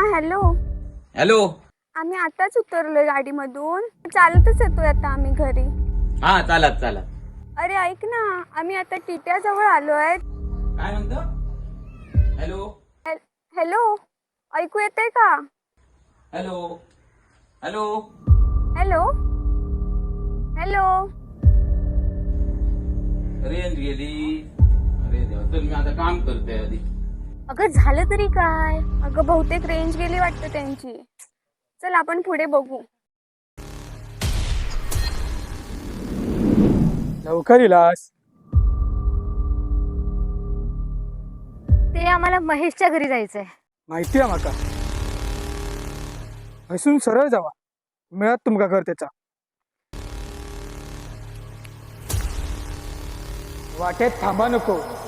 Hello. Hello. आम्ही आताच उतरलोय गाडीमधून. चालतच येतोय आता आम्ही घरी. हा चालत चालत. अरे ऐक ना आम्ही आता टिट्याजवळ आलोय. काय म्हणतो? हॅलो. हॅ- हॅलो. ऐकू येतंय का? Hello. Hello. Hello. Hello. Range गेली. अरे देवा चल मी आता काम करतोय आधी. अगं झालं तरी काय? अगं बहुतेक रेंज गेली वाटतं त्यांची. चल आपण पुढे बघू. लवकर इलास. ते आम्हाला महेशच्या घरी जायचंय. माहिती आहे माका हसून सरळ जावा. मिळत तुमका घर त्याचा. वाटेत थांबा नको.